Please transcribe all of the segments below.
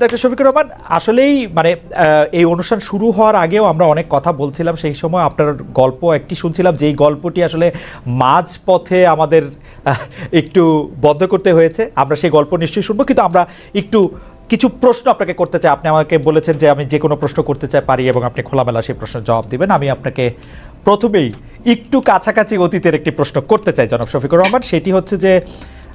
Doctor Shafiqur Rahman, আসলেই মানে এই অনুষ্ঠান শুরু হওয়ার আগেও আমরা অনেক কথা বলছিলাম, সেই সময় আপনার গল্প একটি শুনছিলাম, যেই গল্পটি আসলে মাঝ পথে আমাদের একটু বন্ধ করতে হয়েছে, আমরা সেই গল্প নিশ্চয়ই শুনব, কিন্তু আমরা একটু কিছু প্রশ্ন আপনাকে করতে চাই। আপনি আমাকে বলেছেন যে আমি যে কোনো প্রশ্ন করতে চাই, পারি এবং আপনি খোলামেলা সেই প্রশ্নের জবাব দিবেন। আমি আপনাকে প্রথমেই একটু কাছাকাছি অতীতের একটি প্রশ্ন করতে চাই, জনাব শফিকুর রহমান। সেটি হচ্ছে যে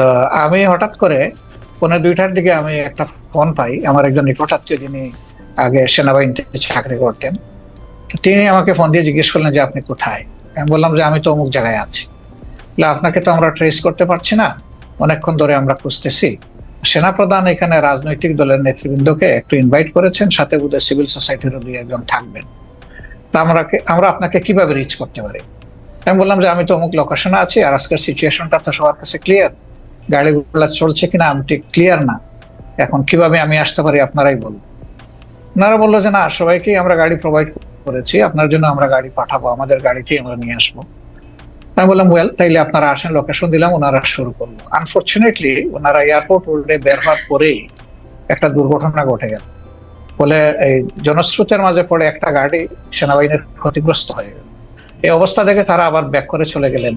তো আমি হঠাৎ করে পনেরো দুইটার দিকে আমি একটা ফোন পাই, আমার একজন নিকটাত্মীয় যিনি আগে সেনাবাহিনীতে চাকরি করতেন। তিনি আমাকে ফোন দিয়ে জিজ্ঞেস করলেন যে, আপনি কোথায়? আমি বললাম যে, আমি তো অমুক জায়গায় আছি। আপনাকে তো আমরা ট্রেস করতে পারছি না। অনেকক্ষণ ধরে আমরা খুঁজতেছি। সেনাপ্রধান এখানে রাজনৈতিক দলের নেতৃবৃন্দকে একটু ইনভাইট করেছেন, সাথে বোধহয় সিভিল সোসাইটিরও দুই একজন থাকবেন। তা আমরা আমরা আপনাকে কীভাবে রিচ করতে পারি? আমি বললাম যে, আমি তো অমুক লোকেশনে আছি আর আজকের সিচুয়েশনটা তো সবার কাছে ক্লিয়ার গাড়িগুলো চলছে কিনা আমি ঠিক ক্লিয়ার না। এখন কীভাবে আমি আসতে পারি আপনারাই বলুন। ওনারা বলল যে, না, সবাইকেই আমরা গাড়ি প্রোভাইড করেছি, আপনার জন্য আমরা গাড়ি পাঠাবো, আমাদের গাড়িতেই আমরা নিয়ে আসব। আমি বললাম ওয়েল তাইলে আপনারা আসেন লোকেশন দিলাম, ওনারা শুরু করল। আনফর্চুনেটলি ওনারা এয়ারপোর্ট রোডে বের হওয়ার পরেই একটা দুর্ঘটনা ঘটে গেল। ফলে এই জনস্রোতের মাঝে পড়ে একটা গাড়ি সেনাবাহিনীর ক্ষতিগ্রস্ত হয়ে গেল। এই অবস্থা দেখে তারা আবার ব্যাক করে চলে গেলেন।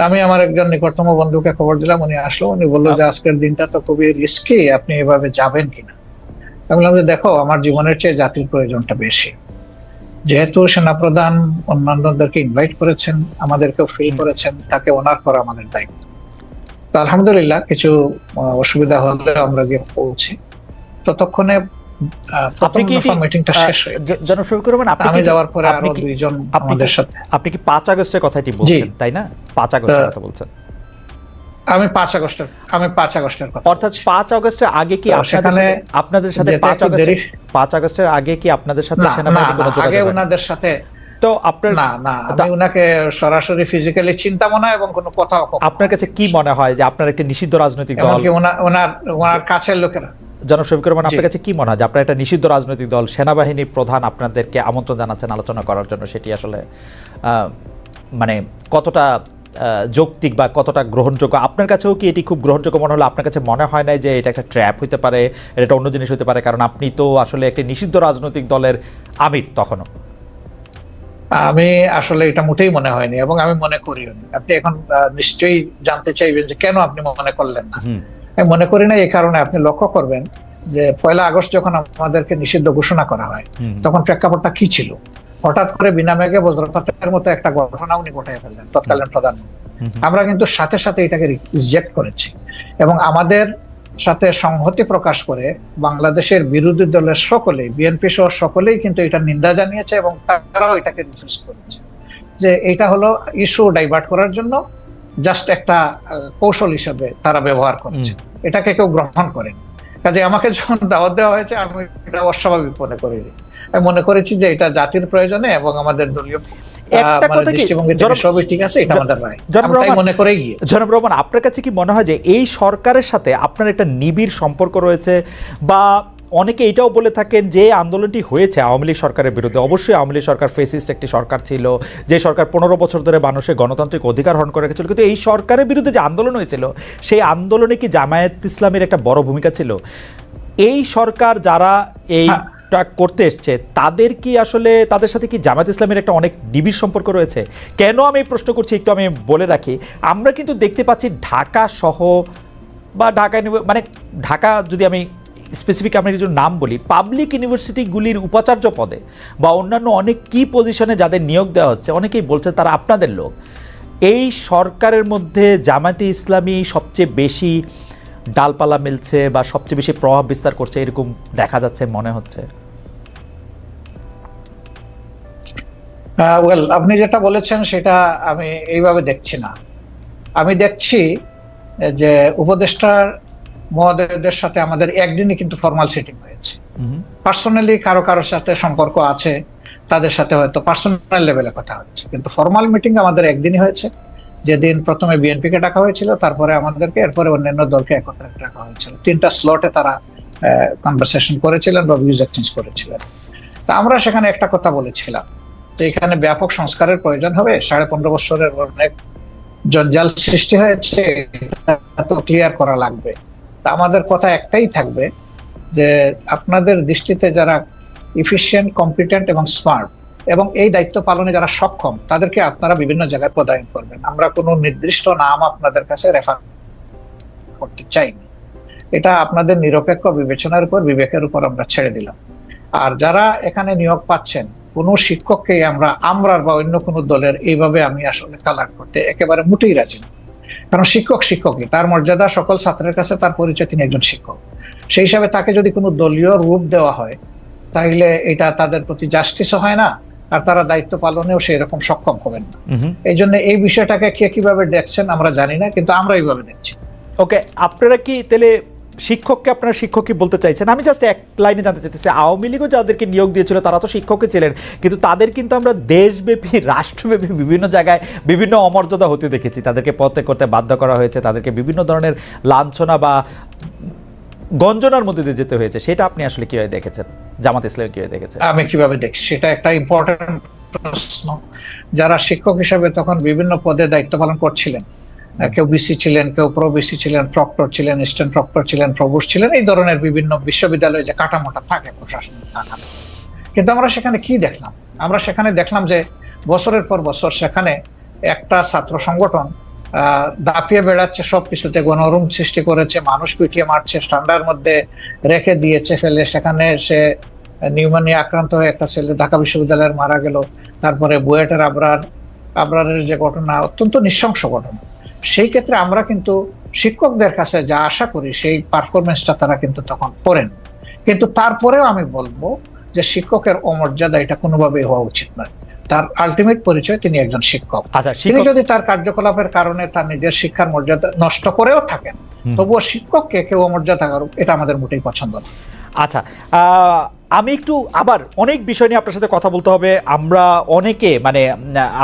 তা আমি আমার একজন নিকটতম বন্ধুকে খবর দিলাম উনি আসলো উনি বলল যে আজকের দিনটা তো খুবই রিস্কি আপনি এভাবে যাবেন কিনা? আমি বললাম যে দেখো আমার জীবনের চেয়ে জাতির প্রয়োজনটা বেশি। যেহেতু সেনাপ্রধান অন্যান্যদেরকে ইনভাইট করেছেন আমাদেরকেও ফিল করেছেন তাকে ওনার করা আমাদের দায়িত্ব। তো আলহামদুলিল্লাহ কিছু অসুবিধা হলে আমরা গিয়ে পৌঁছি। ততক্ষণে আপনি কি শফিকুর রহমান আপনি যাওয়ার পরে আরও দুইজন আমাদের সাথে। আপনি কি পাঁচ আগস্টের কথাটি বলছেন তাই না? পাঁচ আগস্টের কথা বলছেন। আমি পাঁচ আগস্টের আমি পাঁচ আগস্টের কথা অর্থাৎ বলছি। পাঁচ আগস্টের আগে কি আপনাদের আপনাদের সাথে যেতে পাঁচ একটু আগস্ট দেরি- পাঁচ আগস্টের আগে কি আপনাদের সাথে সেনাবাহিনী কোনো যোগাযোগ আগে ওনাদের সাথে তো আপনার না না আমি ওনাকে সরাসরি ফিজিক্যালি চিন্তাও না এবং কোনো কথাও আপনার কাছে কি মনে হয় যে আপনার একটি নিষিদ্ধ রাজনৈতিক দল ওনার ওনার ওনার কাছের লোকেরা। জনাব শফিকুর রহমান আপনার কাছে কি মনে হয় যে আপনার একটা নিষিদ্ধ রাজনৈতিক দল সেনাবাহিনী প্রধান আপনাদেরকে আমন্ত্রণ জানাচ্ছেন আলোচনা করার জন্য? সেটি আসলে মানে কতটা যৌক্তিক বা কতটা গ্রহণযোগ্য? আপনার কাছেও কি এটি খুব গ্রহণযোগ্য মনে হলো? আপনার কাছে মনে হয় না যে এটা একটা ট্র্যাপ হতে পারে এটা অন্য জিনিস হতে পারে? কারণ আপনি তো আসলে একটি নিষিদ্ধ রাজনৈতিক দলের আমির তখনও। আমি আসলে এটা মোটেই মনে হয়নি এবং আমি মনে করিও আপনি এখন নিশ্চয়ই জানতে চাইবেন যে কেন আপনি মনে করলেন না। মনে করি না এই কারণে আপনি লক্ষ্য করবেন যে পয়লা আগস্ট যখন আমাদেরকে নিষিদ্ধ ঘোষণা করা হয় তখন প্রেক্ষাপটটা কি ছিল? হঠাৎ করে বিনা মেঘে বজ্রপাতের মতো একটা ঘটনা উনি ঘটাই ফেললেন তৎকালীন প্রধানমন্ত্রী। আমরা কিন্তু সাথে সাথে এটাকে রিজেক্ট করেছি এবং আমাদের সাথে সংহতি প্রকাশ করে বাংলাদেশের বিরোধী দলের সকলে বিএনপি সহ সকলেই কিন্তু এটা নিন্দা জানিয়েছে এবং তারাও এটাকে রিফিউজ করেছে যে এটা হলো ইস্যু ডাইভার্ট করার জন্য জাস্ট একটা কৌশল হিসেবে তারা ব্যবহার করেছে। এটাকে কেউ গ্রহণ করেন। কাজে আমাকে যখন দাওয়াত দেওয়া হয়েছে আমি এটা অস্বাভাবিক মনে করিনি আমি মনে করেছি যে এটা জাতির প্রয়োজনে এবং আমাদের দলীয় মানে আপনার কাছে কি মনে হয় যে এই সরকারের সাথে আপনার একটা নিবিড় সম্পর্ক রয়েছে বা অনেকে এটাও বলে থাকেন যে আন্দোলনটি হয়েছে আওয়ামী লীগ সরকারের বিরুদ্ধে। অবশ্যই আওয়ামী লীগ সরকার ফেসিস্ট একটি সরকার ছিল যে সরকার পনেরো বছর ধরে মানুষের গণতান্ত্রিক অধিকার হরণ করে রেখেছিল। কিন্তু এই সরকারের বিরুদ্ধে যে আন্দোলন হয়েছিল সেই আন্দোলনে কি জামায়াত ইসলামের একটা বড় ভূমিকা ছিল? এই সরকার যারা এই হ্যাঁ। করতে এসছে তাদের কি আসলে তাদের সাথে কি জামাত ইসলামের একটা অনেক নিবিড় সম্পর্ক রয়েছে? কেন আমি এই প্রশ্ন করছি একটু আমি বলে রাখি আমরা কিন্তু দেখতে পাচ্ছি ঢাকা সহ বা ঢাকায় মানে ঢাকা যদি আমি স্পেসিফিক আমরা কিছু নাম বলি পাবলিক ইউনিভার্সিটিগুলির উপাচার্য পদে বা অন্যান্য অনেক কি পজিশনে যাদের নিয়োগ দেওয়া হচ্ছে, অনেকেই বলছে তারা আপনাদের লোক। এই সরকারের মধ্যে জামায়াতে ইসলামী সবচেয়ে বেশি ডালপালা মিলছে বা সবচেয়ে বেশি প্রভাব বিস্তার করছে এরকম দেখা যাচ্ছে, মনে হচ্ছে? ওয়েল আপনি যেটা বলেছেন সেটা আমি এইভাবে দেখছি না। আমি দেখছি যে উপদেষ্টার মহোদয়দের সাথে আমাদের একদিনই কিন্তু ফর্মাল সিটিং হয়েছে। পার্সোনালি কারও কারোর সাথে সম্পর্ক আছে, তাদের সাথে হয়তো পার্সোনাল লেভেলে কথা হয়েছে। কিন্তু ফর্মাল মিটিং আমাদের একদিনই হয়েছে। যেদিন প্রথমে বিএনপি কে ডাকা হয়েছিল, তারপরে আমাদেরকে, এরপরে অন্যান্য দলকে একত্রে ডাকা হয়েছিল। তিনটা স্লটে তারা কনভারসেশন করেছিলেন বা ভিউজ এক্সচেঞ্জ করেছিলেন। তা আমরা সেখানে একটা কথা বলেছিলাম। তো এখানে ব্যাপক সংস্কারের প্রয়োজন হবে। সাড়ে পনেরো বছরের অনেক জঞ্জাল সৃষ্টি হয়েছে। তো ক্লিয়ার করা লাগবে। তা আমাদের কথা একটাই থাকবে যে আপনাদের দৃষ্টিতে যারা ইফিসিয়েন্ট কম্পিটেন্ট এবং স্মার্ট এবং এই দায়িত্ব পালনে যারা সক্ষম, তাদেরকে আপনারা বিভিন্ন জায়গায় পদায়ন করবেন। আমরা কোনো নির্দিষ্ট নাম আপনাদের কাছে রেফার করতে চাইনি। এটা আপনাদের নিরপেক্ষ বিবেচনার উপর, বিবেকের উপর আমরা ছেড়ে দিলাম। আর যারা এখানে নিয়োগ পাচ্ছেন, কোনো শিক্ষককে আমরা, আমরার বা অন্য কোনো দলের, এইভাবে আমি আসলে কালার করতে একেবারে মোটেই রাজি না। কারণ শিক্ষক শিক্ষকই। তার মর্যাদা সকল ছাত্রের কাছে তার পরিচয় তিনি একজন শিক্ষক। সেই হিসাবে তাকে যদি কোনো দলীয় রূপ দেওয়া হয় তাহলে এটা তাদের প্রতি জাস্টিসও হয় না আর তারা দায়িত্ব পালনেও সেই রকম সক্ষম হবেন না। এই জন্য এই বিষয়টাকে কে কীভাবে দেখছেন আমরা জানি না কিন্তু আমরা এইভাবে দেখছি। ওকে আপনারা কি তাহলে শিক্ষককে আপনারা শিক্ষকই বলতে চাইছেন। আমি জাস্ট এক লাইনে জানতে চাইতেছি, আওয়ামী লীগও যাদেরকে নিয়োগ দিয়েছিল তারা তো শিক্ষকই ছিলেন, কিন্তু তাদের কিন্তু আমরা দেশব্যাপী, রাষ্ট্রব্যাপী বিভিন্ন জায়গায় বিভিন্ন অমর্যাদা হতে দেখেছি। তাদেরকে পথে করতে বাধ্য করা হয়েছে, তাদেরকে বিভিন্ন ধরনের লাঞ্ছনা বা গঞ্জনার মধ্যে দিয়ে যেতে হয়েছে। সেটা আপনি আসলে কীভাবে দেখেছেন? জামাত ইসলাম কীভাবে দেখেছেন? আমি কীভাবে দেখছি? সেটা একটা ইম্পর্টেন্ট প্রশ্ন। যারা শিক্ষক হিসেবে তখন বিভিন্ন পদে দায়িত্ব পালন করছিলেন কেউ বিসি ছিলেন, কেউ প্রো বিসি ছিলেন প্রক্টর ছিলেন স্ট্যান্ড প্রক্টর ছিলেন প্রভুষ ছিলেন, এই ধরনের বিভিন্ন বিশ্ববিদ্যালয়ে যে কাঠামোটা থাকে প্রশাসনিক কাঠামো। কিন্তু আমরা সেখানে কি দেখলাম? আমরা সেখানে দেখলাম যে বছরের পর বছর সেখানে একটা ছাত্র সংগঠন দাপিয়ে বেড়াচ্ছে সব কিছুতে গণরুম সৃষ্টি করেছে, মানুষ পিটিয়ে মারছে ঠান্ডার মধ্যে রেখে দিয়েছে ফেলে। সেখানে সে নিউমোনিয়া আক্রান্ত হয়ে একটা ছেলে ঢাকা বিশ্ববিদ্যালয়ের মারা গেল। তারপরে বুয়েটের আবরার, আবরারের যে ঘটনা, অত্যন্ত নৃশংস ঘটনা। সেই ক্ষেত্রে আমরা কিন্তু শিক্ষকদের কাছে যা আশা করি সেই পারফরমেন্সটা তারা কিন্তু তখন করেন। কিন্তু তারপরেও আমি বলব যে শিক্ষকের অমর্যাদা এটা কোনোভাবেই হওয়া উচিত নয়। তার আলটিমেট পরিচয় তিনি একজন শিক্ষক। আচ্ছা তিনি যদি তার কার্যকলাপের কারণে তার নিজের শিক্ষার মর্যাদা নষ্ট করেও থাকেন। তবুও শিক্ষককে কেউ অমর্যাদা করুক এটা আমাদের মোটেই পছন্দ না। আচ্ছা আমি একটু আবার অনেক বিষয় নিয়ে আপনার সাথে কথা বলতে হবে। আমরা অনেকে মানে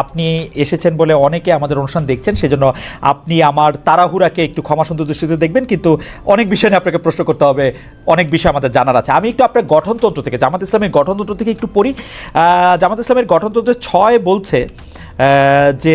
আপনি এসেছেন বলে অনেকে আমাদের অনুষ্ঠান দেখছেন, সেজন্য আপনি আমার তাড়াহুড়াকে একটু ক্ষমা সুন্দর দৃষ্টিতে দেখবেন, কিন্তু অনেক বিষয় নিয়ে আপনাকে প্রশ্ন করতে হবে, অনেক বিষয় আমাদের জানার আছে। আমি একটু আপনার গঠনতন্ত্র থেকে, জামাত ইসলামের গঠনতন্ত্র থেকে একটু পড়ি। জামাত ইসলামের গঠনতন্ত্রের ছয় বলছে যে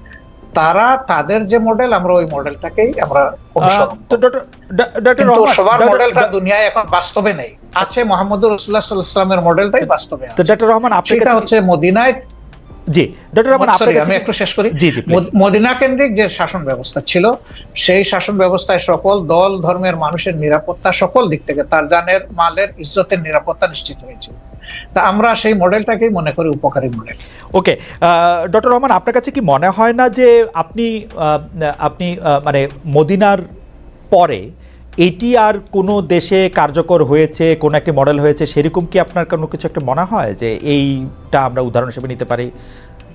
তারা তাদের যে মডেল আমরা ওই মডেলটাকেই আমরা সবার মডেলটা দুনিয়ায় এখন বাস্তবে নেই। আছে মোহাম্মদ রসুল্লাহ সাল্লামের মডেলটাই বাস্তবে তো ডক্টর রহমান সেটা হচ্ছে মদিনায় জি ডক্টর রহমান আমি একটু শেষ করি। জি জি মদিনা কেন্দ্রিক যে শাসন ব্যবস্থা ছিল সেই শাসন ব্যবস্থায় সকল দল ধর্মের মানুষের নিরাপত্তা সকল দিক থেকে তার জানের মালের ইজ্জতের নিরাপত্তা নিশ্চিত হয়েছিল তা আমরা সেই মডেলটাকেই মনে করি উপকারী মডেল। ওকে ডক্টর রহমান, আপনার কাছে কি মনে হয় না যে আপনি আপনি মানে মদিনার পরে এটি আর কোনো দেশে কার্যকর হয়েছে, কোন একটি মডেল হয়েছে, সেরকম কি আপনার কোনো কিছু একটা মনে হয় যে এইটা আমরা উদাহরণ হিসেবে নিতে পারি?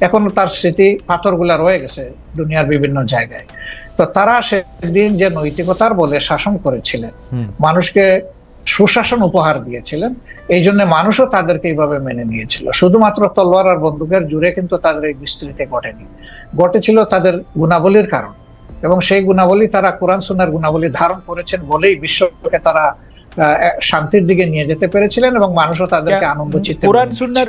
এখনও তার স্মৃতি পাথরগুলা রয়ে গেছে দুনিয়ার বিভিন্ন জায়গায়। তো তারা সেদিন যে নৈতিকতার বলে শাসন করেছিলেন মানুষকে সুশাসন উপহার দিয়েছিলেন এই জন্য মানুষও তাদেরকে এইভাবে মেনে নিয়েছিল। শুধুমাত্র তলোয়ার আর বন্দুকের জুড়ে কিন্তু তাদের এই বিস্তৃতি ঘটেনি। ঘটেছিল তাদের গুণাবলীর কারণ এবং সেই গুণাবলী তারা কোরআন সুনার গুণাবলী ধারণ করেছেন বলেই বিশ্বকে তারা আহ, শান্তির দিকে নিয়ে যেতে পেরেছিলেন এবং মানুষও তাদেরকে আনন্দ চিত্তে কোরআন সুন্নার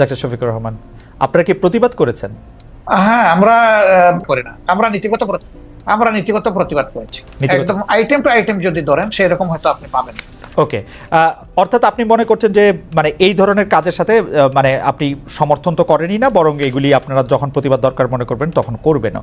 ডাক্তার শফিকুর রহমান আপনারা কি প্রতিবাদ করেছেন? হ্যাঁ আমরা করি না। আমরা নীতিগত আমরা নীতিগত প্রতিবাদ করেছি। নীতিগত- একদম আইটেম টু আইটেম যদি ধরেন সেই রকম হয়তো আপনি পাবেন। ওকে আহ, অর্থাৎ আপনি মনে করছেন যে মানে এই ধরনের কাজের সাথে আহ, মানে আপনি সমর্থন তো করেনই না বরং এগুলি আপনারা যখন প্রতিবাদ দরকার মনে করবেন তখন করবেনও।